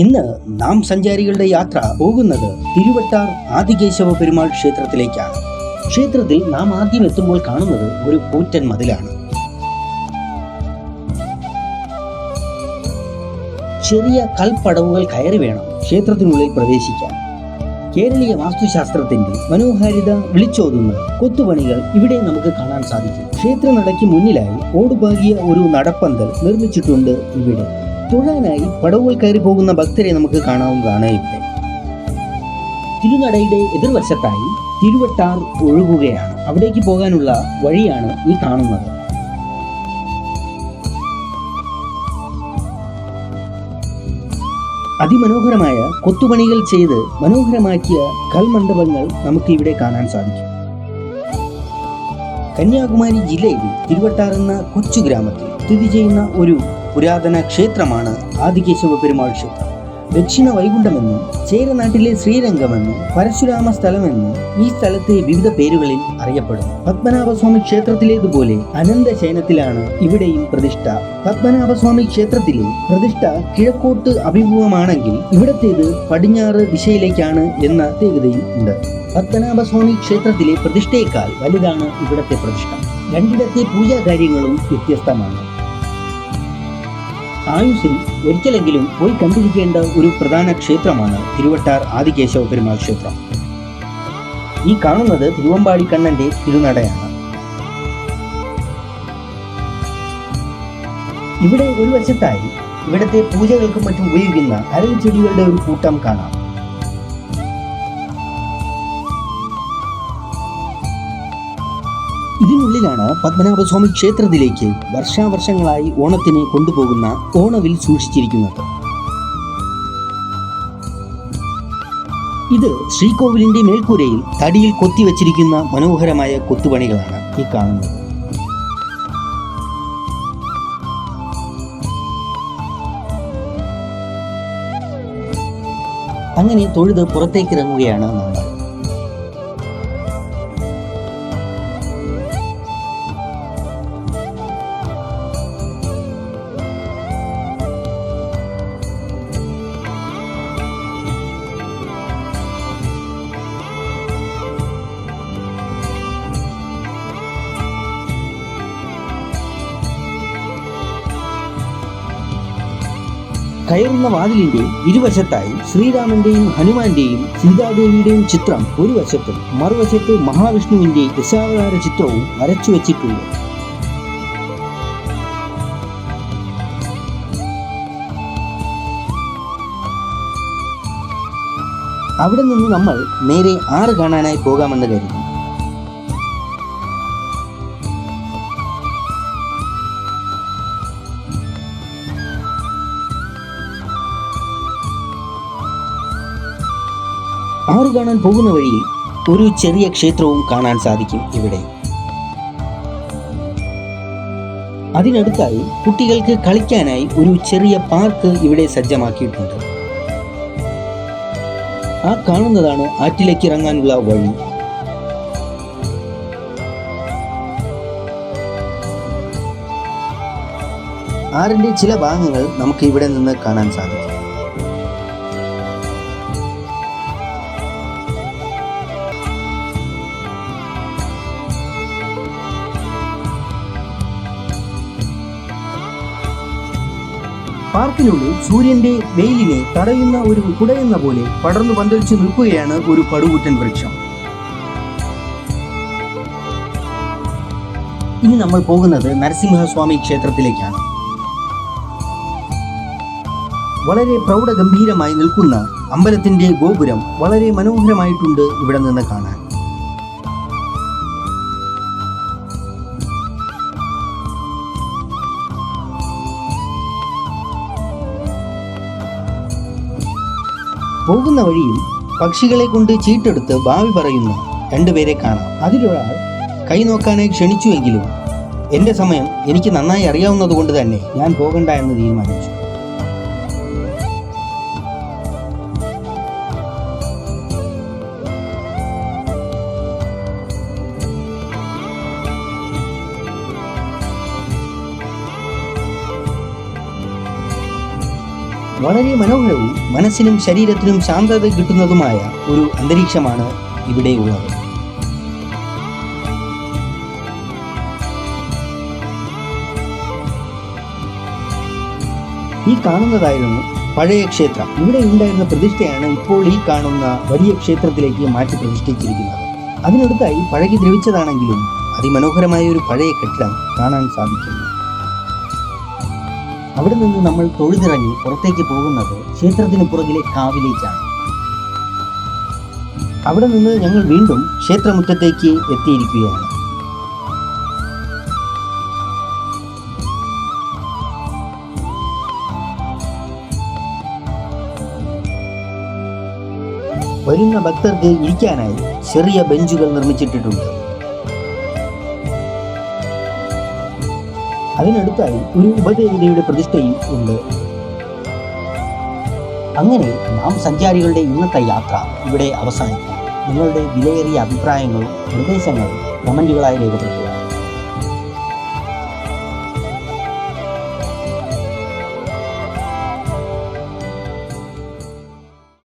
ഇന്ന് നാം സഞ്ചാരികളുടെ യാത്ര പോകുന്നത് തിരുവട്ടാർ ആദികേശവ പെരുമാൾ ക്ഷേത്രത്തിലേക്കാണ്. ക്ഷേത്രത്തിൽ നാം ആദ്യം എത്തുമ്പോൾ കാണുന്നത് ഒരു കൂറ്റൻ മതിലാണ്. ചെറിയ കൽപ്പടവുകൾ കയറി വേണം ക്ഷേത്രത്തിനുള്ളിൽ പ്രവേശിക്കാൻ. കേരളീയ വാസ്തുശാസ്ത്രത്തിന്റെ മനോഹാരിത വിളിച്ചോതുന്ന കൊത്തുപണികൾ ഇവിടെ നമുക്ക് കാണാൻ സാധിക്കും. ക്ഷേത്രനടയ്ക്ക് മുന്നിലായി ഓടുപാകിയ ഒരു നടപ്പന്തൽ നിർമ്മിച്ചിട്ടുണ്ട് ഇവിടെ. തൊഴാനായി പടവുകൾ കയറി പോകുന്ന ഭക്തരെ നമുക്ക് കാണാവുന്നതാണ് ഇവിടെ തിരുനടയുടെ എതിർവശത്തായി തിരുവട്ടാർ ഒഴുകുകയാണ്. അവിടേക്ക് പോകാനുള്ള വഴിയാണ് ഈ കാണുന്നത്. അതിമനോഹരമായ കൊത്തുപണികൾ ചെയ്ത് മനോഹരമാക്കിയ കൽമണ്ഡപങ്ങൾ നമുക്ക് ഇവിടെ കാണാൻ സാധിക്കും. കന്യാകുമാരി ജില്ലയിൽ തിരുവട്ടാർ എന്ന കൊച്ചു ഗ്രാമത്തിൽ സ്ഥിതി ചെയ്യുന്ന ഒരു പുരാതന ക്ഷേത്രമാണ് ആദികേശവ പെരുമാൾ ക്ഷേത്രം. ദക്ഷിണ വൈകുണ്ഠമെന്നും ചേരനാട്ടിലെ ശ്രീരംഗമെന്നും പരശുരാമ സ്ഥലമെന്നും ഈ സ്ഥലത്തെ വിവിധ പേരുകളിൽ അറിയപ്പെടും പത്മനാഭസ്വാമി ക്ഷേത്രത്തിലേതുപോലെ അനന്തശയനത്തിലാണ് ഇവിടെയും പ്രതിഷ്ഠ. പത്മനാഭസ്വാമി ക്ഷേത്രത്തിലെ പ്രതിഷ്ഠ കിഴക്കോട്ട് അഭിമുഖമാണെങ്കിൽ ഇവിടത്തേത് പടിഞ്ഞാറ് ദിശയിലേക്കാണ് എന്ന പ്രത്യേകതയും ഉണ്ട്. പത്മനാഭസ്വാമി ക്ഷേത്രത്തിലെ പ്രതിഷ്ഠയേക്കാൾ വലുതാണ് ഇവിടത്തെ പ്രതിഷ്ഠ. രണ്ടിടത്തെ പൂജാകാര്യങ്ങളും വ്യത്യസ്തമാണ്. ആയുസിൽ ഒരിക്കലെങ്കിലും പോയി കണ്ടിരിക്കേണ്ട ഒരു പ്രധാന ക്ഷേത്രമാണ് തിരുവട്ടാർ ആദികേശവ പെരുമാൾ ക്ഷേത്രം. ഈ കാണുന്നത് തിരുവമ്പാടി കണ്ണന്റെ തിരുനടയാണ്. ഇവിടെ ഒരു വശത്തായി ഇവിടത്തെ പൂജകൾക്കും മറ്റും ഉപയോഗിക്കുന്ന അരൽ ചെടികളുടെ ഒരു കൂട്ടം കാണാം. ഇതിനുള്ളിലാണ് പത്മനാഭസ്വാമി ക്ഷേത്രത്തിലേക്ക് വർഷാവർഷങ്ങളായി ഓണത്തിന് കൊണ്ടുപോകുന്ന ഓണവിൽ സൂക്ഷിച്ചിരിക്കുന്നത്. ഇത് ശ്രീകോവിലിന്റെ മേൽക്കൂരയിൽ തടിയിൽ കൊത്തിവച്ചിരിക്കുന്ന മനോഹരമായ കൊത്തുപണികളാണ് ഈ കാണുന്നത്. അങ്ങനെ തൊഴുത് പുറത്തേക്ക് ഇറങ്ങുകയാണ് നമ്മൾ കയറുന്ന വാതിലിന്റെ ഇരുവശത്തായി ശ്രീരാമന്റെയും ഹനുമാന്റെയും സീതാദേവിയുടെയും ചിത്രം ഒരു വശത്തും മറുവശത്ത് മഹാവിഷ്ണുവിന്റെ ദശാവതാര ചിത്രവും വരച്ചു വച്ചിട്ടുണ്ട്. അവിടെ നിന്ന് നമ്മൾ നേരെ ആറ് കാണാനായി പോകാമെന്ന് കരുതി. ആറ് കാണാൻ പോകുന്ന വഴിയിൽ ഒരു ചെറിയ ക്ഷേത്രവും കാണാൻ സാധിക്കും ഇവിടെ. അതിനടുത്തായി കുട്ടികൾക്ക് കളിക്കാനായി ഒരു ചെറിയ പാർക്ക് ഇവിടെ സജ്ജമാക്കിയിട്ടുണ്ട്. ആ കാണുന്നതാണ് ആറ്റിലേക്ക് ഇറങ്ങാനുള്ള വഴി. ആറിന്റെ ചില ഭാഗങ്ങൾ നമുക്ക് ഇവിടെ നിന്ന് കാണാൻ സാധിക്കും. പാർക്കിനുള്ളിൽ സൂര്യന്റെ വെയിലിനെ തടയുന്ന ഒരു കുടയെന്ന പോലെ പടർന്നു പന്തലിച്ച് നിൽക്കുകയാണ് ഒരു പടുകൂറ്റൻ വൃക്ഷം. ഇനി നമ്മൾ പോകുന്നത് നരസിംഹസ്വാമി ക്ഷേത്രത്തിലേക്കാണ്. വളരെ പ്രൗഢഗംഭീരമായി നിൽക്കുന്ന അമ്പലത്തിന്റെ ഗോപുരം വളരെ മനോഹരമായിട്ടുണ്ട് ഇവിടെ നിന്ന് കാണാൻ. പോകുന്ന വഴിയിൽ പക്ഷികളെ കൊണ്ട് ചീട്ടെടുത്ത് ഭാവി പറയുന്ന. രണ്ടുപേരെ കാണാം. അതിലൊരാൾ കൈ നോക്കാനായി ക്ഷണിച്ചുവെങ്കിലും എന്റെ സമയം എനിക്ക് നന്നായി അറിയാവുന്നതുകൊണ്ട് തന്നെ ഞാൻ പോകണ്ട എന്ന് തീരുമാനിച്ചു. വളരെ മനോഹരവും മനസ്സിനും ശരീരത്തിനും ശാന്തത കിട്ടുന്നതുമായ ഒരു അന്തരീക്ഷമാണ് ഇവിടെ ഉള്ളത്. ഈ കാണുന്നതായിരുന്നു പഴയ ക്ഷേത്രം. ഇവിടെ ഉണ്ടായിരുന്ന പ്രതിഷ്ഠയാണ് ഇപ്പോൾ ഈ കാണുന്ന വലിയ ക്ഷേത്രത്തിലേക്ക് മാറ്റി പ്രതിഷ്ഠിച്ചിരിക്കുന്നത്. അതിനടുത്തായി പഴകി ദ്രവിച്ചതാണെങ്കിലും അതിമനോഹരമായ ഒരു പഴയ കെട്ടിടം കാണാൻ സാധിക്കുന്നു. അവിടെ നിന്ന് നമ്മൾ തൊഴുതിറങ്ങി പുറത്തേക്ക് പോകുന്നത് ക്ഷേത്രത്തിന് പുറകിലെ കാവിലേക്കാണ്. അവിടെ നിന്ന് ഞങ്ങൾ വീണ്ടും ക്ഷേത്രമുറ്റത്തേക്ക് എത്തിയിരിക്കുകയാണ്. വരുന്ന ഭക്തർക്ക് ഇരിക്കാനായി ചെറിയ ബെഞ്ചുകൾ നിർമ്മിച്ചിട്ടിട്ടുണ്ട്. അതിനടുത്തായി ഒരു ഉപദേവതയുടെ പ്രതിഷ്ഠയും ഉണ്ട്. അങ്ങനെ നാം സഞ്ചാരികളുടെ ഇന്നത്തെ യാത്ര ഇവിടെ അവസാനിക്കും നിങ്ങളുടെ വിലയേറിയ അഭിപ്രായങ്ങളും നിർദ്ദേശങ്ങളും കമന്റുകളായി രേഖപ്പെടുത്തുക.